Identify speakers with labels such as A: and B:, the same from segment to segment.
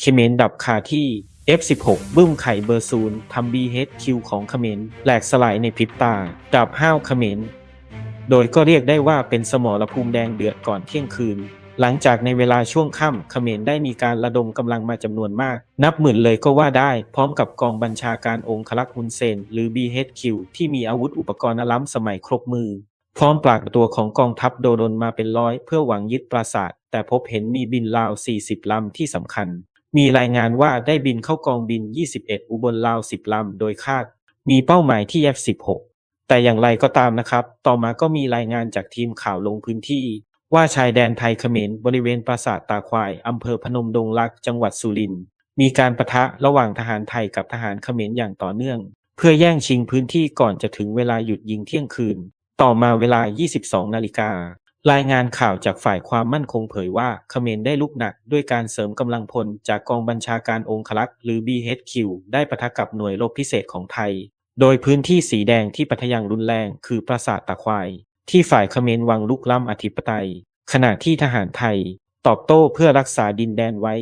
A: เขมรดับคาที่ F16 บึ้มไข่เบอร์ศูนย์ทำ BHQ ของเขมรแหลกสลายในพริบตา ดับห้าวเขมร โดยก็เรียกได้ว่าเป็นสมรภูมิแดงเดือดก่อนเที่ยงคืน หลังจากในเวลาช่วงค่ำเขมรได้มีการระดมกำลังมาจำนวนมาก นับหมื่นเลยก็ว่าได้ พร้อมกับกองบัญชาการองครักษ์ฮุนเซน หรือ BHQ ที่มีอาวุธอุปกรณ์ล้ำสมัยครบมือ พร้อมปรากตัวของกองทัพโดดนมาเป็นร้อย เพื่อหวังยึดปราสาทแต่พบเห็นมีบินลาว 40 ลำที่สำคัญ มีรายงานว่าได้บินเข้ากองบิน 21 อุบลลาว 10 ลำ โดยคาด มีเป้าหมายที่ F16 แต่อย่างไรก็ตามนะครับ ต่อมาก็มีรายงานจากทีมข่าวลงพื้นที่ ว่าชายแดนไทยเขมรบริเวณปราสาทตาควายอำเภอพนมดงรัก จังหวัดสุรินทร์ มีการประทะระหว่างทหารไทยกับทหารเขมรอย่างต่อเนื่อง เพื่อแย่งชิงพื้นที่ก่อนจะถึงเวลาหยุดยิงเที่ยงคืน ต่อมาเวลา 22 นาฬิกา รายงานข่าวจากฝ่ายความมั่นคงเผยว่าเขมรได้ลุกหนักด้วยการเสริมกำลังพลจากกองบัญชาการองครักษ์หรือ BHQ ได้ปะทะกับหน่วยรบพิเศษของไทย โดยพื้นที่สีแดงที่ปะทะย่างรุนแรงคือปราสาทตะควาย ที่ฝ่ายเขมรวางลุกล้ำอธิปไตย ขณะที่ทหารไทย ตอบโต้เพื่อรักษาดินแดนไว้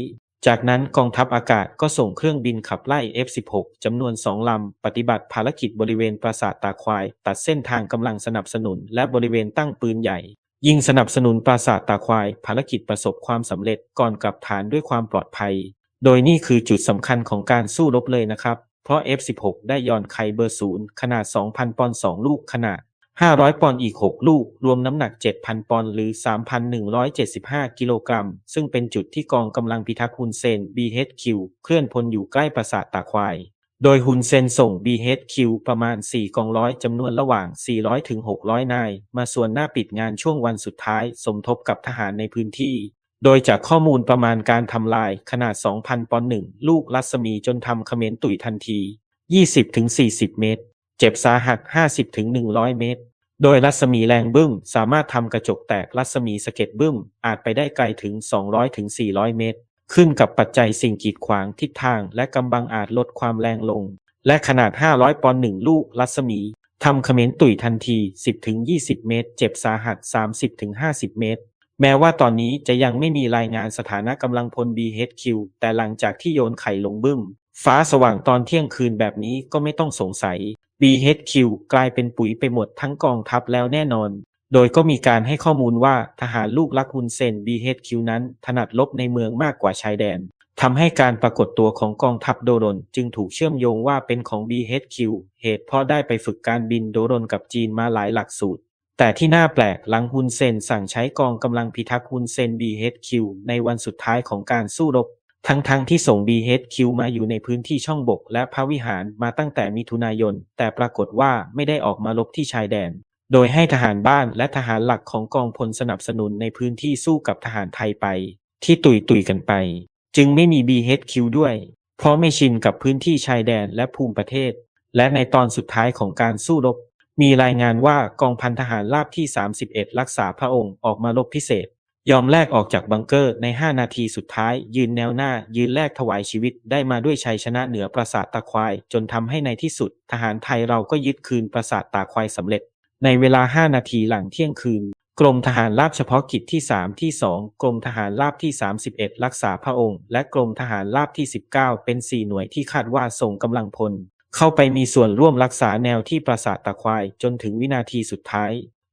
A: จากนั้นกองทัพอากาศก็ส่งเครื่องบินขับไล่ F16 จำนวนสองลำ ปฏิบัติภารกิจบริเวณปราสาทตาควาย ตัดเส้นทางกำลังสนับสนุน และบริเวณตั้งปืนใหญ่ ยิงสนับสนุนปราสาทตาควาย ภารกิจประสบความสำเร็จก่อนกลับฐานด้วยความปลอดภัย โดยนี่คือจุดสำคัญของการสู้รบเลยนะครับ เพราะ F16 ได้ย่อนไคเบอร์ศูนย์ขนาด 2,000 ปอนด์2ลูกขนาด 500 ปอนด์อีก 6 ลูก รวมน้ำหนัก 7,000 ปอนด์หรือ 3,175 กิโลกรัม ซึ่งเป็นจุดที่กองกำลังพิทักษ์ฮุนเซน BHQ เคลื่อนพลอยู่ใกล้ปราสาทตาควาย โดยฮุนเซนส่ง BHQ ประมาณ 4 กองร้อยจำนวนระหว่าง 400 ถึง 600 นาย มาส่วนหน้าปิดงานช่วงวันสุดท้าย สมทบกับทหารในพื้นที่ โดยจากข้อมูลประมาณการทำลายขนาด 2,000 ปอนด์หนึ่งลูกรัศมีจนทำเขมรตุ๋ยทันที 20-40 เมตร เจ็บสาหัส 50-100 เมตร โดยรัศมีแรงบึ้มสามารถทำกระจกแตกรัศมีสะเก็ดบึ้มอาจไปได้ไกลถึง 200-400 เมตร ขึ้นกับปัจจัยสิ่งกีดขวางทิศทางและกำบังอาจลดความแรงลง และขนาด 500 ปอนด์หนึ่งลูกรัศมีทำเขมรตุ๋ยทันที 10-20 เมตร เจ็บสาหัส 30-50 เมตร แม้ว่าตอนนี้จะยังไม่มีรายงานสถานะกำลังพล BHQ แต่หลังจากที่โยนไข่ลงบึ้ม ฟ้าสว่างตอนเที่ยงคืนแบบนี้ก็ไม่ต้องสงสัย BHQ กลายเป็นปุ๋ยไปหมดทั้งกองทัพแล้วแน่นอน โดยก็มีการให้ข้อมูลว่าทหารลูกรักฮุนเซน BHQ นั้นถนัดลบในเมืองมากกว่าชายแดนทำให้การปรากฏตัวของกองทัพโดรนจึงถูกเชื่อมโยงว่าเป็นของ BHQ เหตุเพราะได้ไปฝึกการบินโดรนกับจีนมาหลายหลักสูตร แต่ที่น่าแปลกหลังฮุนเซนสั่งใช้กองกำลังพิทักษ์ฮุนเซน BHQ ในวันสุดท้ายของการสู้รบ ทั้งๆทที่ส่ง BHQ มาอยู่ในพื้นที่ช่องบกและพระวิหารมาตั้งแต่มิถุนายน แต่ปรากฏว่าไม่ได้ออกมารบที่ชายแดน โดยให้ทหารบ้านและทหารหลักของกองพลสนับสนุนในพื้นที่สู้กับทหารไทยไป ที่ตุยตุยกันไป จึงไม่มี BHQ ด้วย เพราะไม่ชินกับพื้นที่ชายแดนและภูมิประเทศ และในตอนสุดท้ายของการสู้รบ มีรายงานว่ากองพันทหารราบที่ 31 รักษาพระองค์ออกมารบพิเศษ ยอมแลกออกจากบังเกอร์ใน 5 นาทีสุดท้าย ยืนแนวหน้า ยืนแลกถวายชีวิตได้มาด้วยชัยชนะเหนือปราสาทตาควาย จนทำให้ในที่สุด ทหารไทยเราก็ยึดคืนปราสาทตาควายสำเร็จ ในเวลา 5 นาทีหลังเที่ยงคืน กรมทหารราบเฉพาะกิจที่ 3 ที่ 2 กรมทหารราบที่ 31 รักษาพระองค์ และกรมทหารราบที่ 19 เป็น 4 หน่วยที่คาดว่าส่งกำลังพล เข้าไปมีส่วนร่วมรักษาแนวที่ปราสาทตาควายจนถึงวินาทีสุดท้าย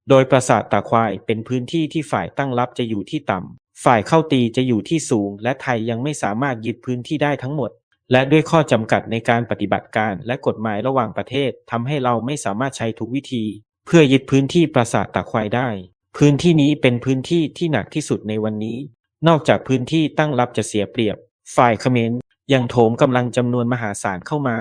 A: โดยปราสาทตาควายเป็นพื้นที่ที่ฝ่ายตั้งรับจะอยู่ที่ต่ำ ฝ่ายเข้าตีจะอยู่ที่สูง และไทยยังไม่สามารถยึดพื้นที่ได้ทั้งหมดและด้วยข้อจำกัดในการปฏิบัติการและกฎหมายระหว่างประเทศทำให้เราไม่สามารถใช้ทุกวิธี เพื่อยึดพื้นที่ปราสาทตาควายได้ พื้นที่นี้เป็นพื้นที่ที่หนักที่สุดในวันนี้ นอกจากพื้นที่ตั้งรับจะเสียเปรียบ ฝ่ายเขมรยังโถมกำลังจำนวนมหาศาลเข้ามา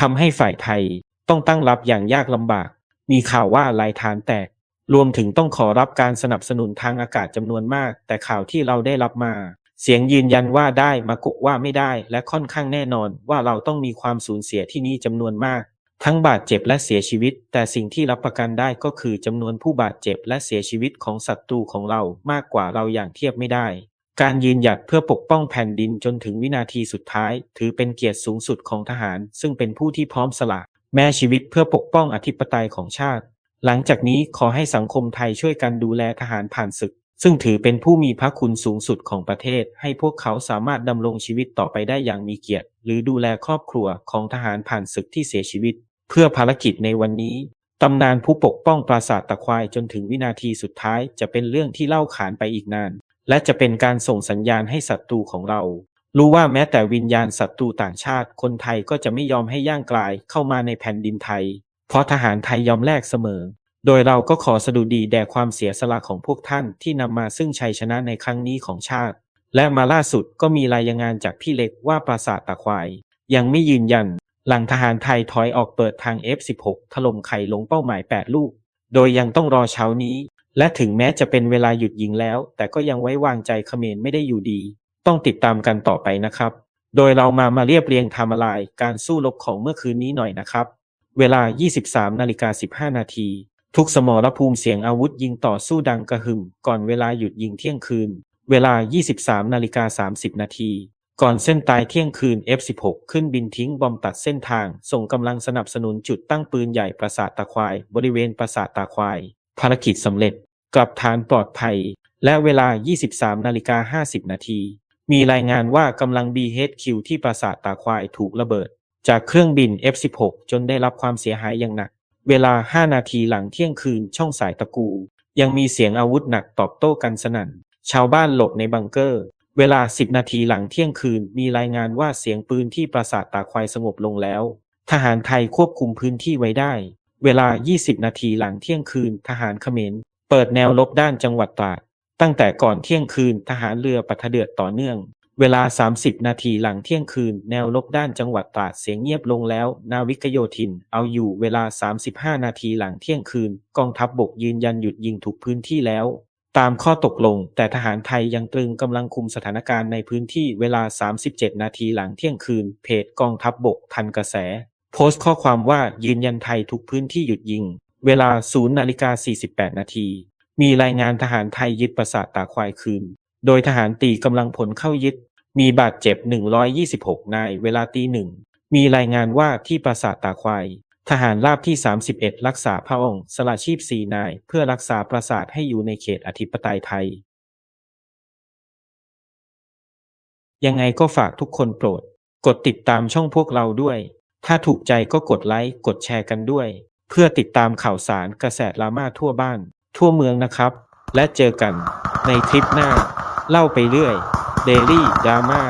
A: ทำให้ฝ่ายไทยต้องตั้งรับอย่างยากลำบาก มีข่าวว่าลายฐานแตก รวมถึงต้องขอรับการสนับสนุนทางอากาศจำนวนมาก แต่ข่าวที่เราได้รับมา เสียงยืนยันว่าได้มากุว่าไม่ได้ และค่อนข้างแน่นอนว่าเราต้องมีความสูญเสียที่นี่จำนวนมาก ทั้งบาดเจ็บและเสียชีวิต แต่สิ่งที่รับประกันได้ก็คือจำนวนผู้บาดเจ็บและเสียชีวิตของศัตรูของเรามากกว่าเราอย่างเทียบไม่ได้ การยืนหยัดเพื่อปกป้องแผ่นดินจนถึงวินาทีสุดท้าย ถือเป็นเกียรติสูงสุดของทหาร ซึ่งเป็นผู้ที่พร้อมสละแม้ชีวิตเพื่อปกป้องอธิปไตยของชาติ หลังจากนี้ขอให้สังคมไทยช่วยกันดูแลทหารผ่านศึก ซึ่งถือเป็นผู้มีพระคุณสูงสุดของประเทศ ให้พวกเขาสามารถดำรงชีวิตต่อไปได้อย่างมีเกียรติ หรือดูแลครอบครัวของทหารผ่านศึกที่เสียชีวิต เพื่อภารกิจในวันนี้ ตำนานผู้ปกป้องปราสาทตะควายจนถึงวินาทีสุดท้ายจะเป็นเรื่องที่เล่าขานไปอีกนาน และจะเป็นการส่งสัญญาณให้ศัตรูของเรา รู้ว่าแม้แต่วิญญาณศัตรูต่างชาติ คนไทยก็จะไม่ยอมให้ย่างกลายเข้ามาในแผ่นดินไทย เพราะทหารไทยยอมแลกเสมอ โดยเราก็ขอสดุดีแด่ความเสียสละของพวกท่านที่นำมาซึ่งชัยชนะในครั้งนี้ของชาติ และมาล่าสุดก็มีรายงานจากพี่เล็กว่าปราสาทตะควาย ยังไม่ยืนยัน หลังทหารไทยถอยออกเปิดทาง F16 ถล่มไข่ลงเป้าหมาย 8 ลูก โดยยังต้องรอเช้านี้ และถึงแม้จะเป็นเวลาหยุดยิงแล้ว แต่ก็ยังไว้วางใจเขมรไม่ได้อยู่ดี ต้องติดตามกันต่อไปนะครับ โดยเรามามาเรียบเรียงไทม์ไลน์การสู้รบของเมื่อคืนนี้หน่อยนะครับ เวลา 23นาฬิกา15 นาที ทุกสมรภูมิเสียงอาวุธยิงต่อสู้ดังกระหึ่ม ก่อนเวลาหยุดยิงเที่ยงคืน เวลา 23นาฬิกา30 นาที ก่อนเส้นตายเที่ยงคืน F16 ขึ้นบินทิ้งบอมตัดเส้นทาง ส่งกำลังสนับสนุนจุดตั้งปืนใหญ่ปราสาทตาควาย บริเวณปราสาทตาควาย ภารกิจสำเร็จ กลับฐานปลอดภัย และเวลา 23 นาฬิกา 50 นาที มีรายงานว่ากำลัง BHQ ที่ปราสาทตาควายถูกระเบิด จากเครื่องบิน F16 จนได้รับความเสียหายอย่างหนัก เวลา 5 นาทีหลังเที่ยงคืนช่องสายตะกู ยังมีเสียงอาวุธหนักตอบโต้กันสนั่น ชาวบ้านหลบในบังเกอร์ เวลา 10 นาทีหลังเที่ยงคืน มีรายงานว่าเสียงปืนที่ปราสาทตาควายสงบลงแล้ว ทหารไทยควบคุมพื้นที่ไว้ได้ เวลา 20 นาทีหลังเที่ยงคืน ทหารเขมรเปิดแนวรบด้านจังหวัดตราด ตั้งแต่ก่อนเที่ยงคืน ทหารเรือปัทะเดือดต่อเนื่อง เวลา 30 นาทีหลังเที่ยงคืน แนวรบด้านจังหวัดตราดเสียงเงียบลงแล้ว นาวิกโยธิน เอาอยู่เวลา 35 นาทีหลังเที่ยงคืน กองทัพบบกยืนยันหยุดยิงทุกพื้นที่แล้ว ตามข้อตกลง แต่ทหารไทยยังตรึงกำลังคุมสถานการณ์ในพื้นที่เวลา 37 นาทีหลังเที่ยงคืน เพจกองทัพบบกทันกระแส โพสต์ข้อความว่ายืนยันไทยทุกพื้นที่หยุดยิง เวลา 0 นาฬิกา 48 นาที มีรายงานทหารไทยยึดปราสาทตาควายคืน โดยทหารตีกำลังผลเข้ายึด มีบาดเจ็บ 126 นาย เวลาตีหนึ่ง มีรายงานว่าที่ปราสาทตาควาย ทหารราบที่ 31 รักษาพระองค์ สละชีพ4นาย เพื่อรักษาปราสาทให้อยู่ในเขตอธิปไตยไทย ยังไงก็ฝากทุกคนโปรด กดติดตามช่องพวกเราด้วย ถ้าถูกใจก็กดไลค์ กดแชร์กันด้วย เพื่อติดตามข่าวสารกระแสดราม่าทั่วบ้าน ทั่วเมืองนะครับ และเจอกันในคลิปหน้า เล่าไปเรื่อย Daily Drama